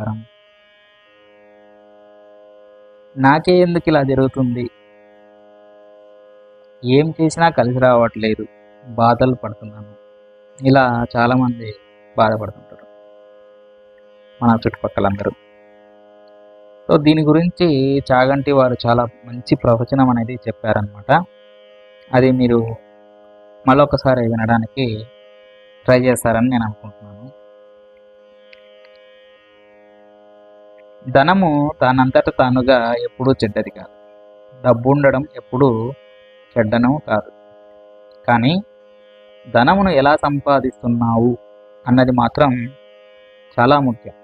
నమస్కారం నాకే ఎందుకు ఇలా జరుగుతుంది? ఏం చేసినా కలిసి రావట్లేదు. బాధలు పడుతున్నాను ఇలా చాలామంది బాధపడుతుంటారు. మన చుట్టుపక్కలందరూ. సో దీని గురించి చాగంటి వారు చాలా మంచి ప్రవచనం అనేది చెప్పారనమాట అది మీరు మళ్ళొకసారి వినడానికి ట్రై చేస్తారని నేను అనుకుంటున్నాను. ధనము తానంతట తానుగా ఎప్పుడూ చెడ్డది కాదు. డబ్బు ఉండడం ఎప్పుడూ చెడ్డనం కాదు. కానీ ధనమును ఎలా సంపాదిస్తున్నావు అన్నది మాత్రం చాలా ముఖ్యం.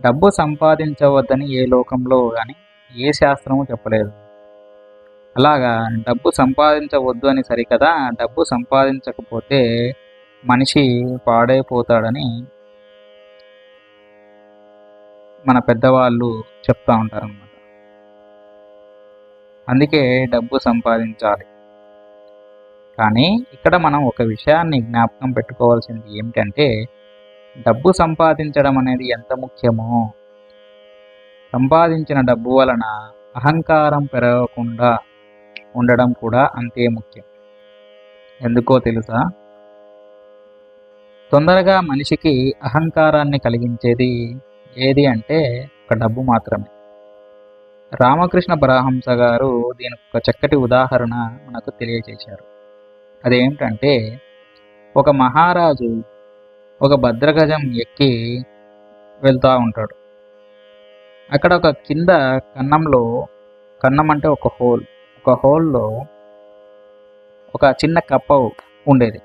డబ్బు సంపాదించవద్దని ఏ లోకంలో కానీ ఏ శాస్త్రము చెప్పలేదు. అలాగా డబ్బు సంపాదించవద్దు అని సరికదా డబ్బు సంపాదించకపోతే మనిషి పాడైపోతాడని మన పెద్దవాళ్ళు చెప్తా ఉంటారన్నమాట. అందుకే డబ్బు సంపాదించాలి. కానీ ఇక్కడ మనం ఒక విషయాన్ని జ్ఞాపకం పెట్టుకోవాల్సింది ఏమిటంటే డబ్బు సంపాదించడం అనేది ఎంత ముఖ్యమో. సంపాదించిన డబ్బు వలన అహంకారం పెరగకుండా ఉండడం కూడా అంతే ముఖ్యం. ఎందుకో తెలుసా? తొందరగా మనిషికి అహంకారాన్ని కలిగించేది ఏది అంటే ఒక డబ్బు మాత్రమే. రామకృష్ణ పరహంస గారు దీనికి ఒక చక్కటి ఉదాహరణ మనకు తెలియజేశారు. అదేమిటంటే ఒక మహారాజు ఒక భద్రగజం ఎక్కి వెళ్తూ ఉంటాడు. అక్కడ ఒక కింద కన్నంలో కన్నం అంటే ఒక హోల్ ఒక హోల్లో ఒక చిన్న కప్ప ఉండేది.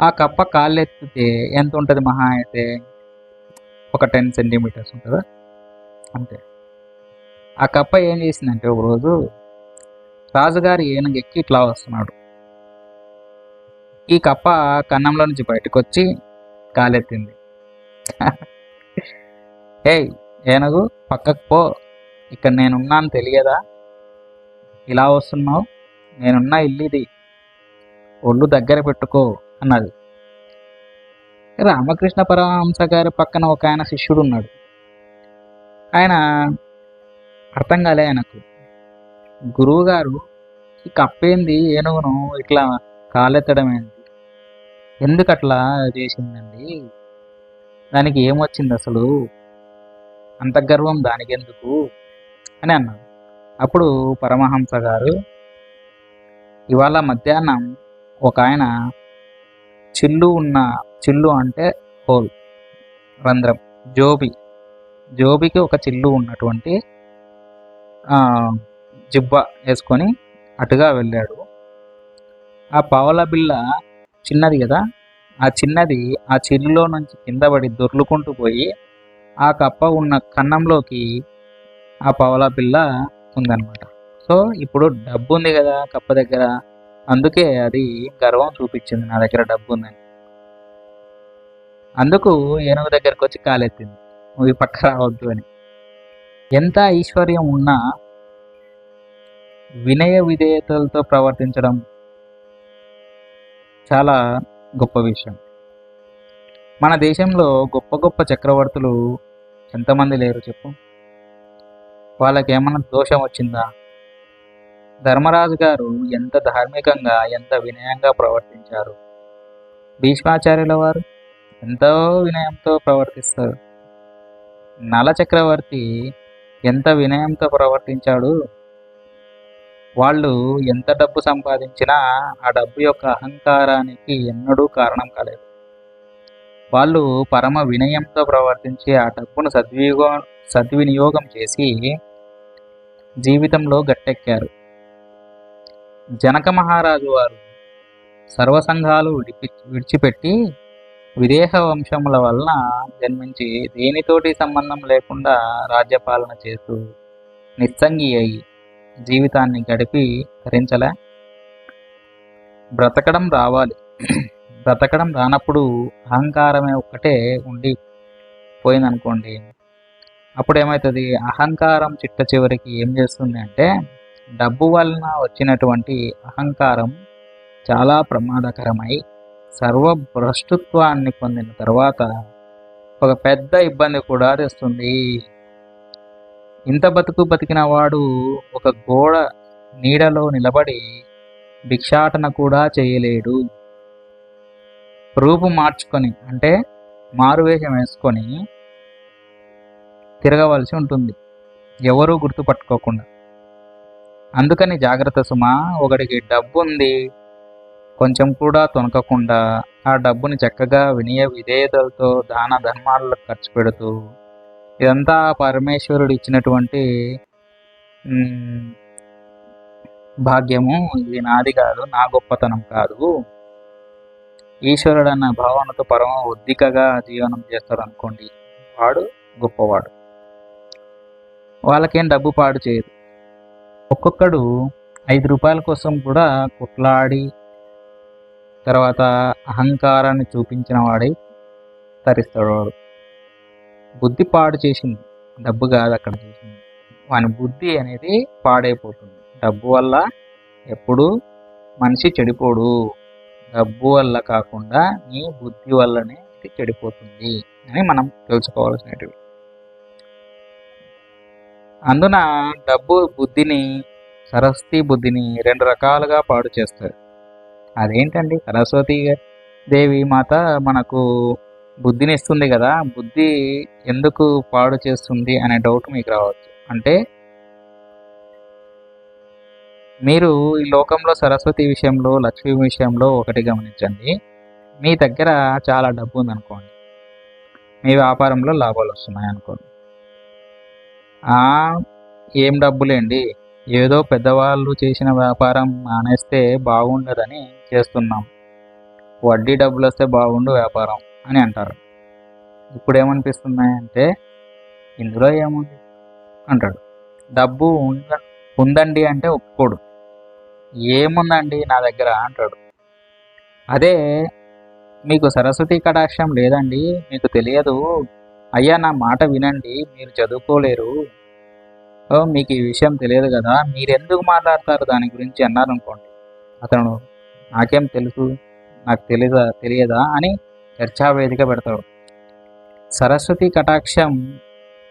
ఆ కప్ప కాళ్ళెత్తితే ఎంత ఉంటుంది మహా అయితే? ఒక టెన్ సెంటీమీటర్స్ ఉంటుందా? అంతే. ఆ కప్ప ఏం చేసిందంటే ఒకరోజు రాజుగారి ఏనుగు ఎక్కి ఇట్లా వస్తున్నాడు. ఈ కప్ప కన్నంలో నుంచి బయటకు వచ్చి కాలెత్తింది ఏయ్ ఏనుగు పక్కకు పో. ఇక్కడ నేనున్నాను తెలియదా? ఇలా వస్తున్నావు? నేనున్న ఇల్లు ఇది. ఒళ్ళు దగ్గర పెట్టుకో అన్నది. రామకృష్ణ పరమహంస గారి పక్కన ఒక ఆయన శిష్యుడు ఉన్నాడు ఆయన అర్థం కాలే ఆయనకు. గురువు గారు ఈ కప్పేంది ఏనుగును ఇట్లా కాలెత్తడం ఏంటి ఎందుకు అట్లా చేసిందండి? దానికి ఏమొచ్చింది అసలు? అంత గర్వం దానికి ఎందుకు అని అన్నాడు. అప్పుడు పరమహంస గారు ఇవాళ మధ్యాహ్నం ఒక ఆయన చిల్లు ఉన్న చిల్లు అంటే హోల్ రంధ్రం. జోబి. జోబికి ఒక చిల్లు ఉన్నటువంటి జిబ్బ వేసుకొని అటుగా వెళ్ళాడు. ఆ పావల బిళ్ళ చిన్నది కదా ఆ చిన్నది ఆ చిల్లులో నుంచి కింద పడి దొర్లుకుంటూ పోయి ఆ కప్ప ఉన్న కన్నంలోకి ఆ పావలా బిళ్ళ ఉందన్నమాట. సో ఇప్పుడు డబ్బు ఉంది కదా కప్ప దగ్గర అందుకే అది గర్వం చూపించింది నా దగ్గర డబ్బు ఉందని అందుకు ఏనుగు దగ్గరకు వచ్చి కాలెత్తింది. నువ్వు ఈ పక్క రావద్దు అని. ఎంత ఐశ్వర్యం ఉన్నా వినయ విధేయతలతో ప్రవర్తించడం చాలా గొప్ప విషయం. మన దేశంలో గొప్ప గొప్ప చక్రవర్తులు ఎంతమంది లేరు చెప్పు? వాళ్ళకి ఏమైనా దోషం వచ్చిందా? ధర్మరాజు గారు ఎంత ధార్మికంగా ఎంత వినయంగా ప్రవర్తించారు? భీష్మాచార్యుల వారు? ఎంతో వినయంతో ప్రవర్తిస్తారు నల చక్రవర్తి ఎంత వినయంతో ప్రవర్తించాడు? వాళ్ళు ఎంత డబ్బు సంపాదించినా ఆ డబ్బు యొక్క అహంకారానికి ఎన్నడూ కారణం కాలేదు. వాళ్ళు పరమ వినయంతో ప్రవర్తించి ఆ డబ్బును సద్వినియోగం సద్వినియోగం చేసి జీవితంలో గట్టెక్కారు. జనక మహారాజు వారు సర్వసంఘాలు విడిపి విడిచిపెట్టి విదేహ వంశముల వలన జన్మించి దేనితోటి సంబంధం లేకుండా రాజ్యపాలన చేస్తూ నిస్సంగి అయి జీవితాన్ని గడిపి ధరించలే బ్రతకడం రావాలి. బ్రతకడం రానప్పుడు అహంకారమే ఒక్కటే ఉండి పోయిందనుకోండి. అప్పుడు ఏమవుతుంది అహంకారం చిట్ట చివరికి ఏం చేస్తుంది అంటే డబ్బు వలన వచ్చినటువంటి అహంకారం చాలా ప్రమాదకరమై సర్వభ్రష్టుత్వాన్ని పొందిన తర్వాత ఒక పెద్ద ఇబ్బంది కూడా తెస్తుంది. ఇంత బతుకు బతికిన వాడు ఒక గోడ నీడలో నిలబడి భిక్షాటన కూడా చేయలేడు. రూపు మార్చుకొని అంటే మారువేషం వేసుకొని తిరగవలసి ఉంటుంది. ఎవరూ గుర్తుపట్టుకోకుండా. అందుకని జాగ్రత్త సుమా ఒకడికి డబ్బు ఉంది కొంచెం కూడా తొనకకుండా ఆ డబ్బుని చక్కగా వినియ విధేయతలతో దాన ధర్మాలకు ఖర్చు పెడుతూ ఇదంతా పరమేశ్వరుడు ఇచ్చినటువంటి భాగ్యము. ఇది నాది కాదు నా గొప్పతనం కాదు. ఈశ్వరుడు అన్న భావనతో పరమ ఉద్దికగా జీవనం చేస్తాడు అనుకోండి వాడు గొప్పవాడు. వాళ్ళకేం డబ్బు పాడు చేయదు. ఒక్కొక్కడు ఐదు రూపాయల కోసం కూడా కొట్లాడి తర్వాత అహంకారాన్ని చూపించిన వాడే తరిస్తాడు వాడు. బుద్ధి పాడు చేసింది. డబ్బు కాదు అక్కడ చేసింది. వాని బుద్ధి అనేది పాడైపోతుంది. డబ్బు వల్ల ఎప్పుడు మనిషి చెడిపోడు. డబ్బు వల్ల కాకుండా నీ బుద్ధి వల్లనే ఇది చెడిపోతుంది అని మనం తెలుసుకోవాల్సినవి అందున డబ్బు బుద్ధిని సరస్వతి బుద్ధిని రెండు రకాలుగా పాడు చేస్తారు అదేంటండి? సరస్వతి దేవి మాత మనకు బుద్ధిని ఇస్తుంది కదా బుద్ధి ఎందుకు పాడు చేస్తుంది అనే డౌట్ మీకు రావచ్చు. అంటే మీరు ఈ లోకంలో సరస్వతి విషయంలో లక్ష్మి విషయంలో ఒకటి గమనించండి. మీ దగ్గర చాలా డబ్బు ఉందనుకోండి. మీ వ్యాపారంలో లాభాలు వస్తున్నాయి అనుకోండి ఏం డబ్బులేండి? ఏదో పెద్దవాళ్ళు చేసిన వ్యాపారం మానేస్తే బాగుండదని చేస్తున్నాం. వడ్డీ డబ్బులు వస్తే బాగుండు వ్యాపారం అని అంటారు. ఇప్పుడు అంటే ఇందులో ఏముంది? అంటాడు. డబ్బు ఉంద ఉందండి అంటే ఒప్పుకోడు. ఏముందండి నా దగ్గర? అంటాడు. అదే మీకు సరస్వతి కటాక్షం లేదండి మీకు తెలియదు. అయ్యా నా మాట వినండి మీరు చదువుకోలేరు. మీకు ఈ విషయం తెలియదు కదా మీరు ఎందుకు మాట్లాడతారు దాని గురించి అన్నారు అనుకోండి అతను నాకేం తెలుసు నాకు తెలియదా తెలియదా అని చర్చా వేదిక పెడతాడు. సరస్వతి కటాక్షం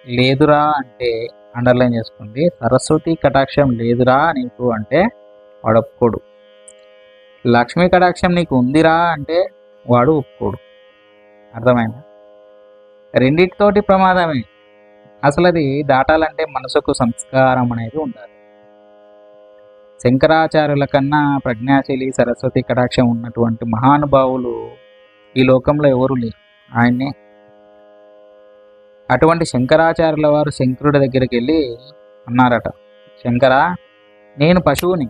లేదురా అంటే అండర్లైన్ చేసుకోండి. సరస్వతి కటాక్షం లేదురా నీకు అంటే వాడు ఒప్పుకోడు లక్ష్మీ కటాక్షం నీకు ఉందిరా అంటే వాడు ఒప్పుకోడు. అర్థమైందా? రెండిటితోటి ప్రమాదమే. అసలు అది దాటాలంటే మనసుకు సంస్కారం అనేది ఉండాలి. శంకరాచార్యుల కన్నా ప్రజ్ఞాశీలి సరస్వతి కటాక్షం ఉన్నటువంటి మహానుభావులు ఈ లోకంలో ఎవరు లేరు. ఆయన్నే అటువంటి శంకరాచార్యుల వారు శంకరుడి దగ్గరికి వెళ్ళి అన్నారట శంకర నేను పశువుని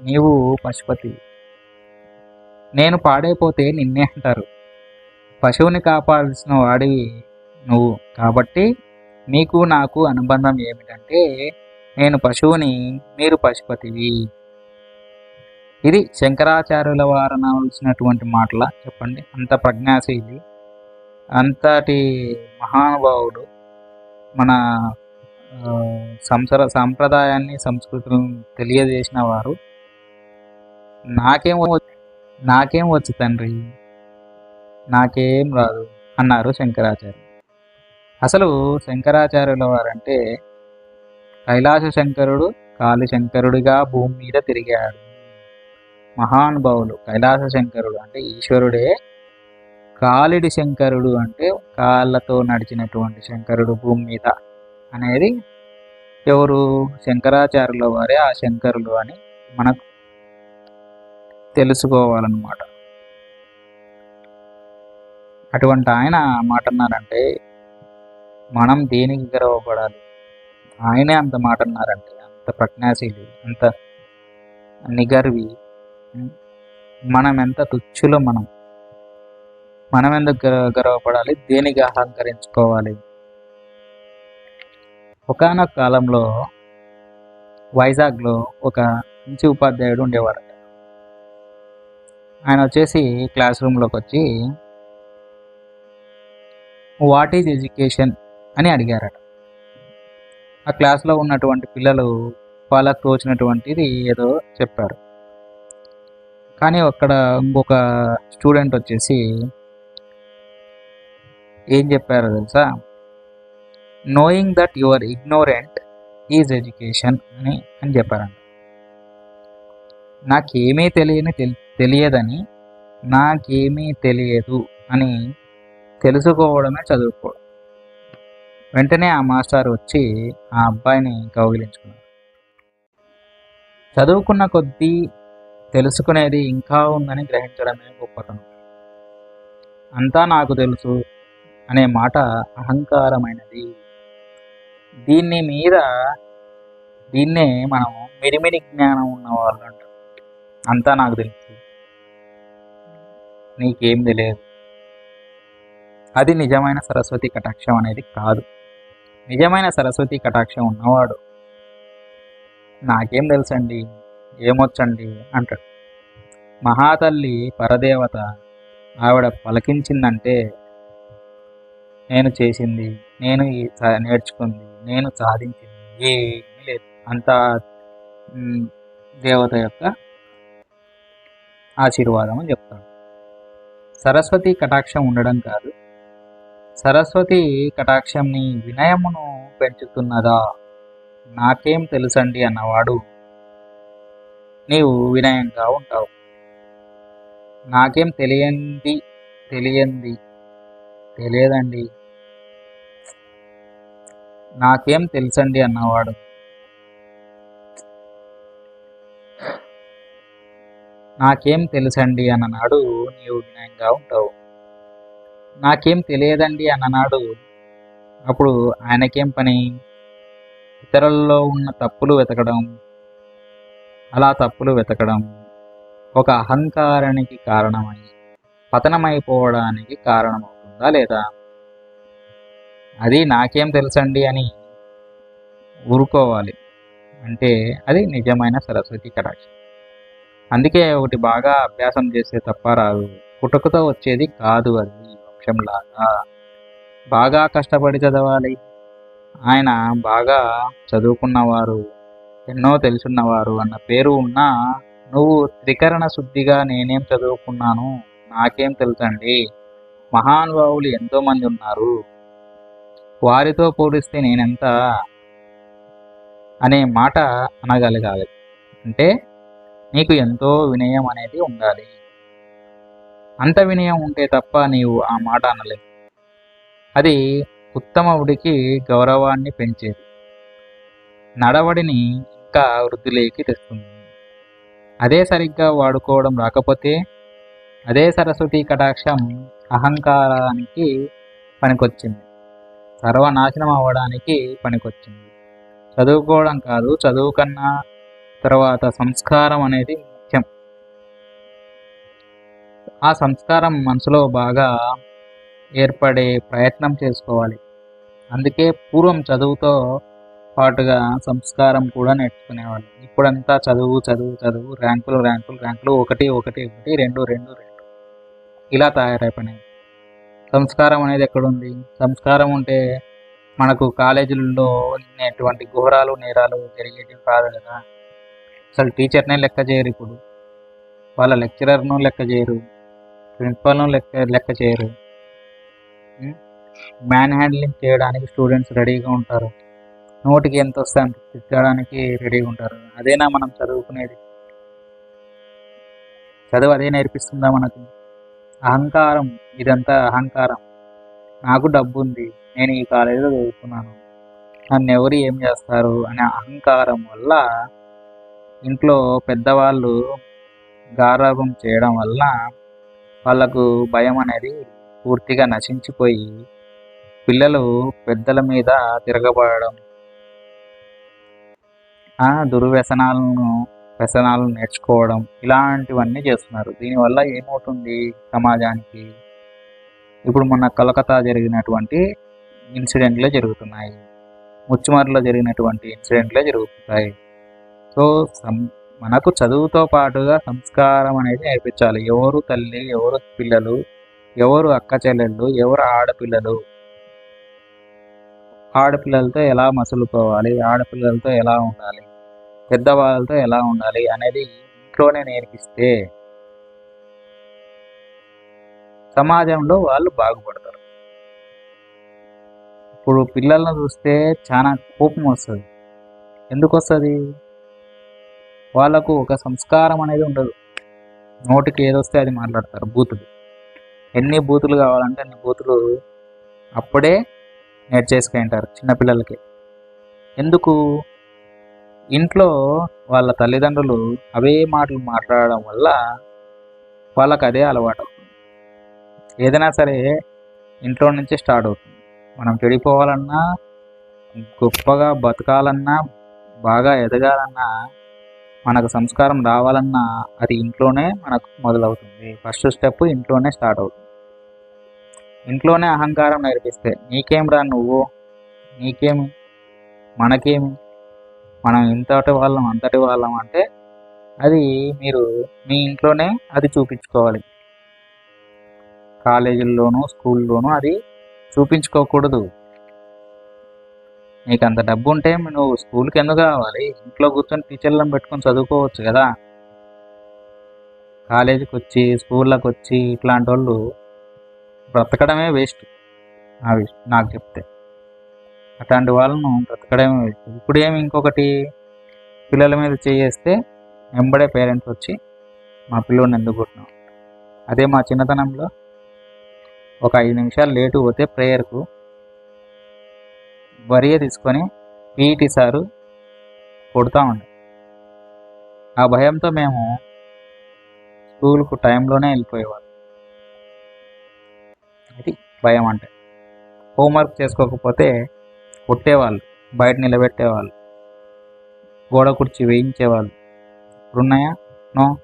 నీవు పశుపతి. నేను పాడైపోతే నిన్నే అంటారు. పశువుని కాపాడాల్సిన వాడివి నువ్వు కాబట్టి నీకు నాకు అనుబంధం ఏమిటంటే నేను పశువుని మీరు పశుపతివి. ఇది శంకరాచార్యుల వారు అనవలసినటువంటి మాటల చెప్పండి. అంత ప్రజ్ఞాశీలి అంతటి మహానుభావుడు మన సంసార సంసర సాంప్రదాయాన్ని సంస్కృతులను తెలియజేసిన వారు. నాకేం నాకేం వచ్చు తండ్రి? నాకేం రాదు అన్నారు శంకరాచార్య అసలు శంకరాచార్యుల వారంటే కైలాస శంకరుడు కాళి శంకరుడిగా భూమి మీద తిరిగాడు. మహానుభావులు. కైలాస శంకరుడు అంటే ఈశ్వరుడే. కాలిడి శంకరుడు అంటే కాళ్ళతో నడిచినటువంటి శంకరుడు భూమి మీద అనేది ఎవరు? శంకరాచార్యుల వారే ఆ శంకరులు అని మనకు తెలుసుకోవాలన్నమాట. అటువంటి ఆయన మాట అన్నారంటే మనం దేనికి గర్వపడాలి? ఆయనే అంత మాట అన్నారంటే అంత ప్రజ్ఞాశీలి అంత నిగర్వి మనం ఎంత తుచ్చులో మనం? మనం ఎందుకు గర్వపడాలి? దేనికి అహంకరించుకోవాలి? ఒకనొక కాలంలో వైజాగ్లో ఒక మంచి ఉపాధ్యాయుడు ఉండేవాడట ఆయన వచ్చేసి క్లాస్ రూమ్లోకి వచ్చి వాట్ ఈజ్ ఎడ్యుకేషన్? అని అడిగారట. ఆ క్లాస్లో ఉన్నటువంటి పిల్లలు వాళ్ళకు తోచినటువంటిది ఏదో చెప్పారు. కానీ అక్కడ ఇంకొక స్టూడెంట్ వచ్చేసి ఏం చెప్పారో తెలుసా? Knowing that your ignorant is education అని అని చెప్పారంట. నాకేమీ తెలియని తెల్- తెలియదని నాకేమీ తెలియదు అని తెలుసుకోవడమే చదువుకోవడం వెంటనే ఆ మాస్టర్ వచ్చి ఆ అబ్బాయిని కౌగిలించుకున్నారు. చదువుకున్న కొద్దీ తెలుసుకునేది ఇంకా ఉందని గ్రహించడమే గొప్పతనం అంతా నాకు తెలుసు అనే మాట అహంకారమైనది. దీన్ని మీద దీన్నే మనం మిడిమిడి జ్ఞానం ఉన్న వాళ్ళు అంటాం. అంతా నాకు తెలుసు. నీకేం తెలియదు అది నిజమైన సరస్వతి కటాక్షం అనేది కాదు. నిజమైన సరస్వతి కటాక్షం ఉన్నవాడు. నాకేం తెలుసండి? ఏమొచ్చండి? అంటాడు. మహాతల్లి పరదేవత ఆవిడ పలకించిందంటే నేను చేసింది నేను ఈ నేర్చుకుంది నేను సాధించింది ఏమీ లేదు. అంతా దేవత యొక్క ఆశీర్వాదం అని చెప్తాను సరస్వతి కటాక్షం ఉండడం కాదు. సరస్వతి కటాక్షంని వినయమును పెంచుతున్నదా? నాకేం తెలుసండి అన్నవాడు. నీవు వినయంగా ఉంటావు. నాకేం తెలియంది తెలియంది తెలియదండి. నాకేం తెలుసండి అన్నవాడు. నాకేం తెలుసండి అన్ననాడు నీవు వినయంగా ఉంటావు. నాకేం తెలియదండి అన్ననాడు. అప్పుడు ఆయనకేం పని? ఇతరుల్లో ఉన్న తప్పులు వెతకడం. అలా తప్పులు వెతకడం ఒక అహంకారానికి కారణమై పతనమైపోవడానికి కారణమవుతుందా లేదా? అది నాకేం తెలుసండి అని ఊరుకోవాలి. అంటే అది నిజమైన సరస్వతి కటాక్షం. అందుకే ఒకటి బాగా అభ్యాసం చేస్తే తప్ప రాదు. పుట్టుకతో వచ్చేది కాదు అది. వాక్యంలాగా బాగా కష్టపడి చదవాలి. ఆయన బాగా చదువుకున్నవారు ఎన్నో తెలుసున్నవారు అన్న పేరు ఉన్నా నువ్వు త్రికరణ శుద్ధిగా నేనేం చదువుకున్నాను? నాకేం తెలుసండి? మహానుభావులు ఎంతో మంది ఉన్నారు. వారితో పోలిస్తే నేనెంత? అనే మాట అనగలగాలి. అంటే నీకు ఎంతో వినయం అనేది ఉండాలి. అంత వినయం ఉంటే తప్ప నీవు ఆ మాట అనలేవు. అది ఉత్తమవుడికి గౌరవాన్ని పెంచేది. నడవడిని ఇంకా వృద్ధిలోకి తెస్తుంది. అదే సరిగ్గా వాడుకోవడం రాకపోతే అదే సరస్వతి కటాక్షం అహంకారానికి పనికొచ్చింది. సర్వనాశనం అవ్వడానికి పనికొచ్చింది. చదువుకోవడం కాదు చదువు కన్నా తర్వాత సంస్కారం అనేది ఆ సంస్కారం మనసులో బాగా ఏర్పడే ప్రయత్నం చేసుకోవాలి. అందుకే పూర్వం చదువుతో పాటుగా సంస్కారం కూడా నేర్చుకునేవాళ్ళు. ఇప్పుడంతా చదువు చదువు చదువు ర్యాంకులు ర్యాంకులు ర్యాంకులు ఒకటి ఒకటి ఒకటి రెండు రెండు రెండు. ఇలా తయారైపోయినాయి. సంస్కారం అనేది ఎక్కడుంది? సంస్కారం ఉంటే మనకు కాలేజీలలో ఎటువంటి ఘోరాలు నేరాలు జరిగేటివి కాదు కదా. అసలు టీచర్నే లెక్క చేయరు ఇప్పుడు. వాళ్ళ లెక్చరర్ను లెక్క చేయరు. ప్రిన్సిపల్ను లెక్క లెక్క చేయరు. మ్యాన్ హ్యాండ్లింగ్ చేయడానికి స్టూడెంట్స్ రెడీగా ఉంటారు. నోటికి ఎంత వస్తే అంత తిట్టడానికి రెడీగా ఉంటారు. అదేనా మనం చదువుకునేది? చదువు అదే నేర్పిస్తుందా మనకు? అహంకారం ఇదంతా అహంకారం. నాకు డబ్బు ఉంది నేను ఈ కాలేజీలో చదువుకున్నాను. నన్ను ఎవరు ఏం చేస్తారు? అనే అహంకారం వల్ల ఇంట్లో పెద్దవాళ్ళు గారాభం చేయడం వల్ల వాళ్ళకు భయం అనేది పూర్తిగా నశించిపోయి పిల్లలు పెద్దల మీద తిరగబడడం. ఆ దుర్వ్యసనాలను వ్యసనాలను నేర్చుకోవడం ఇలాంటివన్నీ చేస్తున్నారు. దీనివల్ల ఏమవుతుంది సమాజానికి? ఇప్పుడు మొన్న కలకత్తా జరిగినటువంటి ఇన్సిడెంట్లే జరుగుతున్నాయి. ముచ్చుమర్లో జరిగినటువంటి ఇన్సిడెంట్లే జరుగుతున్నాయి సో మనకు చదువుతో పాటుగా సంస్కారం అనేది నేర్పించాలి. ఎవరు తల్లి ఎవరు పిల్లలు ఎవరు అక్క చెల్లెళ్ళు ఎవరు ఆడపిల్లలు? ఆడపిల్లలతో ఎలా మసులుకోవాలి? ఆడపిల్లలతో ఎలా ఉండాలి? పెద్దవాళ్ళతో ఎలా ఉండాలి అనేది ఇంట్లోనే నేర్పిస్తే సమాజంలో వాళ్ళు బాగుపడతారు. ఇప్పుడు పిల్లలను చూస్తే చాలా కోపం వస్తుంది. ఎందుకు వస్తుంది వాళ్ళకు ఒక సంస్కారం అనేది ఉండదు. నోటికి ఏదొస్తే అది మాట్లాడతారు బూతులు. ఎన్ని బూతులు కావాలంటే అన్ని బూతులు అప్పుడే నేర్చేసుకుంటారు చిన్నపిల్లలకి ఎందుకు? ఇంట్లో వాళ్ళ తల్లిదండ్రులు అవే మాటలు మాట్లాడడం వల్ల వాళ్ళకి అదే అలవాటు. ఏదైనా సరే ఇంట్లో నుంచి స్టార్ట్ అవుతుంది. మనం చెడిపోవాలన్నా గొప్పగా బతకాలన్నా బాగా ఎదగాలన్నా మనకు సంస్కారం రావాలన్నా అది ఇంట్లోనే మనకు మొదలవుతుంది. ఫస్ట్ స్టెప్ ఇంట్లోనే స్టార్ట్ అవుతుంది. ఇంట్లోనే అహంకారం నేర్పిస్తే నీకేం రా నువ్వు? నీకేమి? మనకేమి? మనం ఇంతటి వాళ్ళం అంతటి వాళ్ళం అంటే అది మీరు మీ ఇంట్లోనే అది చూపించుకోవాలి. కాలేజీల్లోనూ స్కూల్లోనూ అది చూపించుకోకూడదు. నీకు అంత డబ్బు ఉంటే నువ్వు స్కూల్కి ఎందుకు రావాలి? ఇంట్లో కూర్చొని టీచర్లను పెట్టుకొని చదువుకోవచ్చు కదా. కాలేజీకి వచ్చి స్కూళ్ళకి వచ్చి ఇట్లాంటి వాళ్ళు బ్రతకడమే వేస్ట్. అవి నాకు చెప్తే. అట్లాంటి వాళ్ళను బ్రతకడమే వేస్ట్. ఇప్పుడు ఏమి ఇంకొకటి పిల్లల మీద చేయేస్తే వెంబడే పేరెంట్స్ వచ్చి మా పిల్లోడిని ఎందుకు కొట్టినాం అదే మా చిన్నతనంలో ఒక ఐదు నిమిషాలు లేటు పోతే ప్రేయర్కు వరియ తీసుకొని పీఈటీ సారు కొడుతూ ఉండే. ఆ భయంతో మేము స్కూల్కు టైంలోనే వెళ్ళిపోయేవాళ్ళం. అది భయం అంటే. హోంవర్క్ చేసుకోకపోతే కొట్టేవాళ్ళు బయట నిలబెట్టేవాళ్ళు గోడ కుర్చీ వేయించేవాళ్ళు. ఇప్పుడున్నాయా? నో.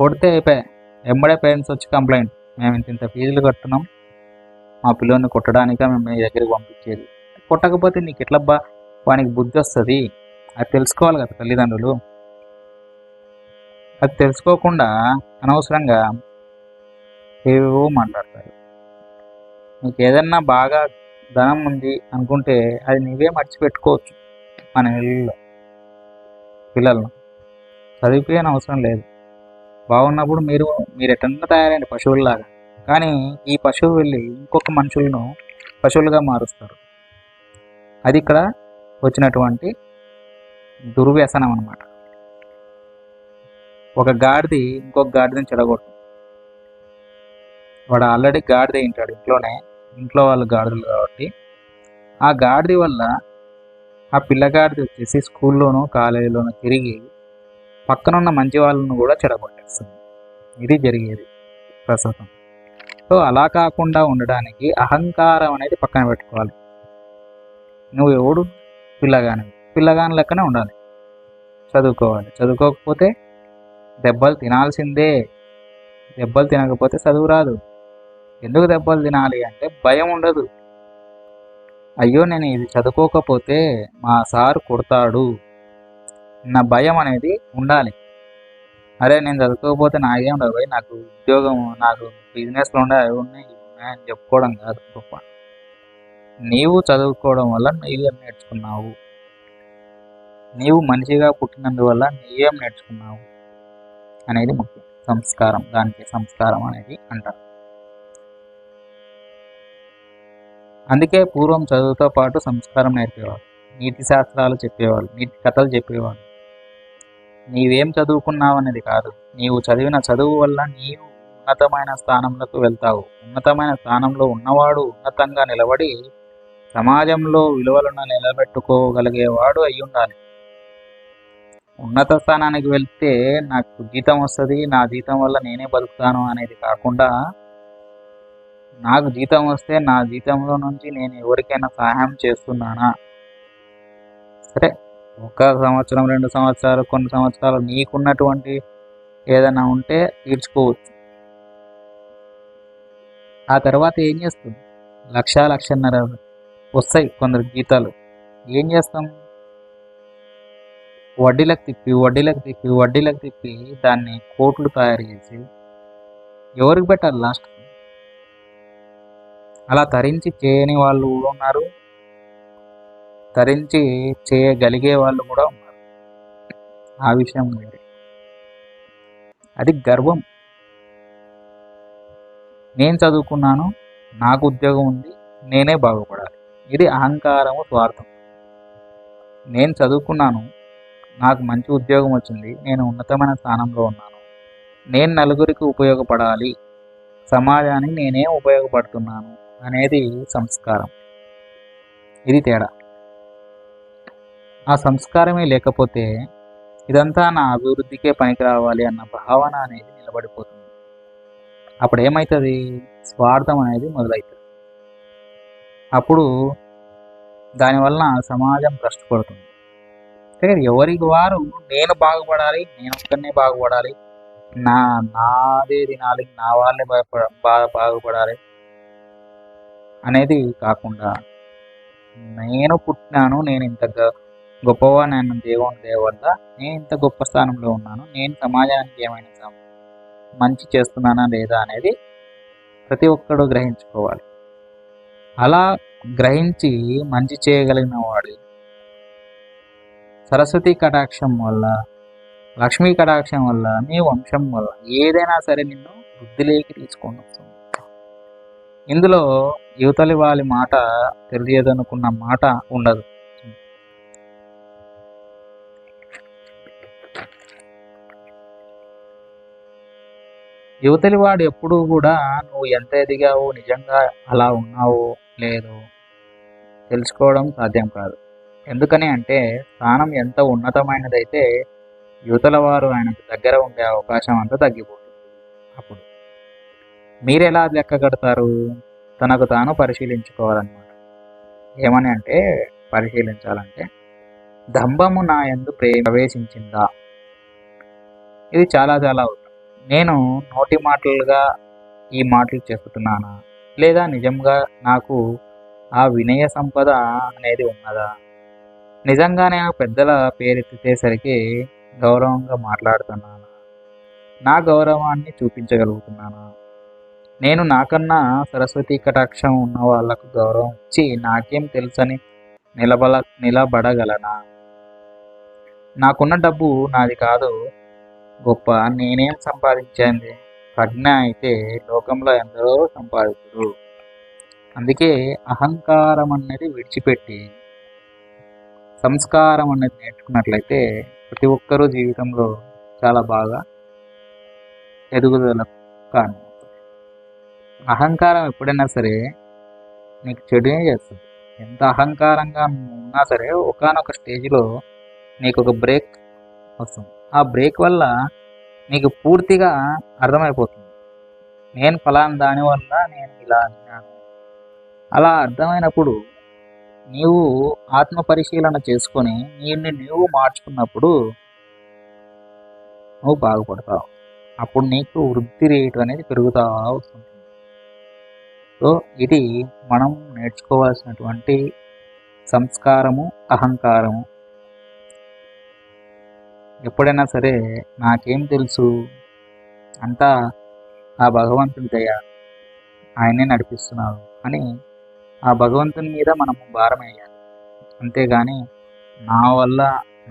కొడితే అయిపోయా ఎంబడే పేరెంట్స్ వచ్చి కంప్లైంట్. మేము ఇంత ఇంత ఫీజులు కట్టున్నాం మా పిల్లల్ని కొట్టడానికే మేము మీ దగ్గరికి పంపించేది. కొట్టకపోతే నీకు ఎట్లబ్బా వానికి బుద్ధి వస్తుంది. అది తెలుసుకోవాలి కదా తల్లిదండ్రులు. అది తెలుసుకోకుండా అనవసరంగా ఏవేవో మాట్లాడతారు. నీకు ఏదన్నా బాగా ధనం ఉంది అనుకుంటే అది నీవే మర్చిపెట్టుకోవచ్చు మన ఇళ్ళలో పిల్లలను. చదివిపోయిన అవసరం లేదు. బాగున్నప్పుడు మీరు మీరు ఎటన్నా తయారైన పశువుల్లాగా. కానీ ఈ పశువు వెళ్ళి ఇంకొక మనుషులను పశువులుగా మారుస్తారు. అది ఇక్కడ వచ్చినటువంటి దుర్వ్యసనం అన్నమాట. ఒక గాడిది ఇంకొక గాడిదని చెడగొట్టు. వాడు ఆల్రెడీ గాడిద ఉంటాడు ఇంట్లోనే ఇంట్లో వాళ్ళు గాడిదలు కాబట్టి. ఆ గాడిద వల్ల ఆ పిల్లగాడిది వచ్చేసి స్కూల్లోనూ కాలేజీలోనూ తిరిగి పక్కనున్న మంచి వాళ్ళను కూడా చెడగొట్టేస్తుంది. ఇది జరిగేది ప్రస్తుతం. సో అలా కాకుండా ఉండడానికి అహంకారం అనేది పక్కన పెట్టుకోవాలి. నువ్వు ఎవడు? పిల్లగాని పిల్లగాని లెక్కనే ఉండాలి. చదువుకోవాలి. చదువుకోకపోతే దెబ్బలు తినాల్సిందే. దెబ్బలు తినకపోతే చదువు రాదు. ఎందుకు దెబ్బలు తినాలి అంటే భయం ఉండదు. అయ్యో నేను ఇది చదువుకోకపోతే మా సార్ కొడతాడు నా భయం అనేది ఉండాలి. అరే నేను చదువుకోకపోతే నాకేం ఉండదు నాకు ఉద్యోగం నాకు బిజినెస్లో ఉండే అవి ఉన్నాయి అని చెప్పుకోవడం కాదు గొప్ప. నీవు చదువుకోవడం వల్ల నీవేం నేర్చుకున్నావు? నీవు మనిషిగా పుట్టినందువల్ల నీవేం నేర్చుకున్నావు? అనేది ముఖ్యం. సంస్కారం. దానికి సంస్కారం అనేది అంటారు. అందుకే పూర్వం చదువుతో పాటు సంస్కారం నేర్పేవారు నీతి శాస్త్రాలు చెప్పేవాళ్ళు. నీతి కథలు చెప్పేవాళ్ళు. నీవేం చదువుకున్నావు అనేది కాదు. నీవు చదివిన చదువు వల్ల నీవు ఉన్నతమైన స్థానంలోకి వెళ్తావు. ఉన్నతమైన స్థానంలో ఉన్నవాడు ఉన్నతంగా నిలబడి సమాజంలో విలువలను నిలబెట్టుకోగలిగేవాడు అయి ఉండాలి. ఉన్నత స్థానానికి వెళ్తే నాకు జీతం వస్తుంది నా జీతం వల్ల నేనే బతుకుతాను అనేది కాకుండా నాకు జీతం వస్తే నా జీతంలో నుంచి నేను ఎవరికైనా సహాయం చేస్తున్నానా? సరే ఒక సంవత్సరం రెండు సంవత్సరాలు కొన్ని సంవత్సరాలు నీకున్నటువంటి ఏదైనా ఉంటే తీర్చుకోవచ్చు. ఆ తర్వాత ఏం చేస్తుంది? లక్ష లక్షన్నర వస్తాయి కొందరు గీతాలు. ఏం చేస్తాం? వడ్డీలకు తిప్పి వడ్డీలకు తిప్పి వడ్డీలకు తిప్పి దాన్ని కోట్లు తయారు చేసి ఎవరికి పెట్టాలి లాస్ట్? అలా తరించి చేయని వాళ్ళు కూడా ఉన్నారు. తరించి చేయగలిగే వాళ్ళు కూడా ఉన్నారు. ఆ విషయం వేరే. అది గర్వం. నేను చదువుకున్నాను నాకు ఉద్యోగం ఉంది నేనే బాగుపడాలి. ఇది అహంకారము స్వార్థం. నేను చదువుకున్నాను నాకు మంచి ఉద్యోగం వచ్చింది నేను ఉన్నతమైన స్థానంలో ఉన్నాను. నేను నలుగురికి ఉపయోగపడాలి సమాజానికి నేనే ఉపయోగపడుతున్నాను అనేది సంస్కారం. ఇది తేడా. ఆ సంస్కారమే లేకపోతే ఇదంతా నా అభివృద్ధికే పనికి రావాలి అన్న భావన అనేది నిలబడిపోతుంది. అప్పుడు ఏమవుతుంది స్వార్థం అనేది మొదలవుతుంది అప్పుడు దానివల్ల సమాజం కష్టపడుతుంది కానీ ఎవరికి వారు నేను బాగుపడాలి నేను ఒక్కనే బాగుపడాలి నా నాదే తినాలి నా వాళ్ళే భయపడ బాగా బాగుపడాలి అనేది కాకుండా నేను పుట్టినాను నేను ఇంత గ- గొప్పవాడిని దేవుని దయ వల్ల నేను ఇంత గొప్ప స్థానంలో ఉన్నాను నేను సమాజానికి ఏమైనా మంచి చేస్తున్నానా లేదా అనేది ప్రతి ఒక్కడు గ్రహించుకోవాలి. అలా గ్రహించి మంచి చేయగలిగిన వాడు. సరస్వతి కటాక్షం వల్ల లక్ష్మీ కటాక్షం వల్ల మీ వంశం వల్ల ఏదైనా సరే నిన్ను వృద్ధిలోకి తీసుకొని వస్తుంది. ఇందులో యువతలి వాళ్ళ మాట తెలియదనుకున్న మాట ఉండదు. యువతలి వాడు ఎప్పుడూ కూడా నువ్వు ఎంత ఎదిగావు నిజంగా అలా ఉన్నావు లేదు. తెలుసుకోవడం సాధ్యం కాదు. ఎందుకని అంటే స్థానం ఎంత ఉన్నతమైనదైతే యువతల వారు ఆయనకు దగ్గర ఉండే అవకాశం అంతా తగ్గిపోతుంది. అప్పుడు మీరు ఎలా లెక్క కడతారు? తనకు తాను పరిశీలించుకోవాలన్నమాట. ఏమని అంటే పరిశీలించాలంటే దంభము నా ఎందు ప్రేమ ప్రవేశించిందా? ఇది చాలా చాలా అవసరం నేను నోటి మాటలుగా ఈ మాటలు చెప్తున్నానా లేదా నిజంగా నాకు ఆ వినయ సంపద అనేది ఉన్నదా? నిజంగానే ఆ పెద్దల పేరెత్తేసరికి గౌరవంగా మాట్లాడుతున్నాను? నా గౌరవాన్ని చూపించగలుగుతున్నానా? నేను నాకన్నా సరస్వతి కటాక్షం ఉన్న వాళ్ళకు గౌరవం ఇచ్చి నాకేం తెలుసని నిలబల నిలబడగలనా? నాకున్న డబ్బు నాది కాదు. గొప్ప నేనేం సంపాదించింది? ప్రజ్ఞ అయితే లోకంలో ఎందరో సంపాదించరు అందుకే అహంకారం అనేది విడిచిపెట్టి సంస్కారం అనేది నేర్చుకున్నట్లయితే ప్రతి ఒక్కరూ జీవితంలో చాలా బాగా ఎదుగుదల కాను. అహంకారం ఎప్పుడైనా సరే నీకు చెడునే చేస్తుంది. ఎంత అహంకారంగా ఉన్నా సరే ఒకనొక స్టేజ్లో నీకు ఒక బ్రేక్ వస్తుంది. ఆ బ్రేక్ వల్ల నీకు పూర్తిగా అర్థమైపోతుంది. నేను ఫలానా దానివల్ల నేను ఇలా అన్నాను. అలా అర్థమైనప్పుడు నీవు ఆత్మ పరిశీలన చేసుకొని నిన్ను నీవు మార్చుకున్నప్పుడు నువ్వు బాగుపడతావు. అప్పుడు నీకు వృద్ధి రేటు అనేది పెరుగుతా వస్తుంది. సో ఇది మనం నేర్చుకోవాల్సినటువంటి సంస్కారము అహంకారము. ఎప్పుడైనా సరే నాకేం తెలుసు? అంతా ఆ భగవంతుని దయ ఆయనే నడిపిస్తున్నారు అని ఆ భగవంతుని మీద మనం భారం వేయాలి అంతేగాని నా వల్ల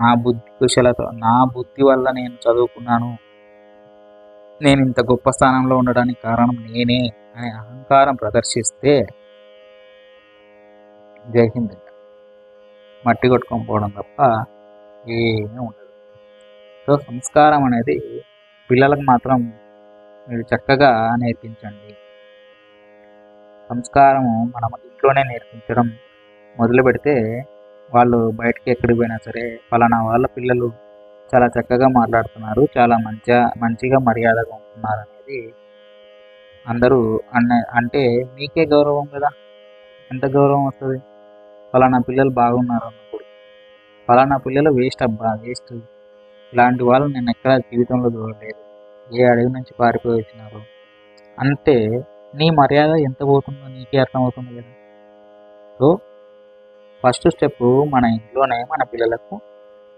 నా బుద్ధి కుశలతో నా బుద్ధి వల్ల నేను చదువుకున్నాను నేను ఇంత గొప్ప స్థానంలో ఉండడానికి కారణం నేనే అనే అహంకారం ప్రదర్శిస్తే జై హింద్ మట్టి కొట్టుకొని పోవడం తప్ప ఏమీ ఉండదు. సో సంస్కారం అనేది పిల్లలకు మాత్రం మీరు చక్కగా నేర్పించండి. సంస్కారము మనం ఇంట్లోనే నేర్పించడం మొదలు పెడితే వాళ్ళు బయటకి ఎక్కడికి పోయినా సరే ఫలానా వాళ్ళ పిల్లలు చాలా చక్కగా మాట్లాడుతున్నారు. చాలా మంచిగా మంచిగా మర్యాదగా ఉంటున్నారు అనేది అందరూ అన్న అంటే మీకే గౌరవం కదా. ఎంత గౌరవం వస్తుంది? ఫలానా పిల్లలు బాగున్నారు అన్నప్పుడు. ఫలానా పిల్లలు వేస్ట్ అబ్బా వేస్ట్. ఇలాంటి వాళ్ళు నేను ఎక్కడ జీవితంలో చూడలేదు. ఏ అడవి నుంచి పారిపోయి వచ్చినారు. అంటే నీ మర్యాద ఎంత పోతుందో నీకే అర్థమవుతుంది కదా. సో ఫస్ట్ స్టెప్ మన ఇంట్లోనే మన పిల్లలకు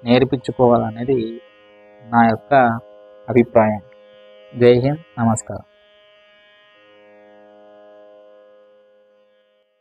నేర్పించుకోవాలనేది నా యొక్క అభిప్రాయం. జై హింద్ నమస్కారం.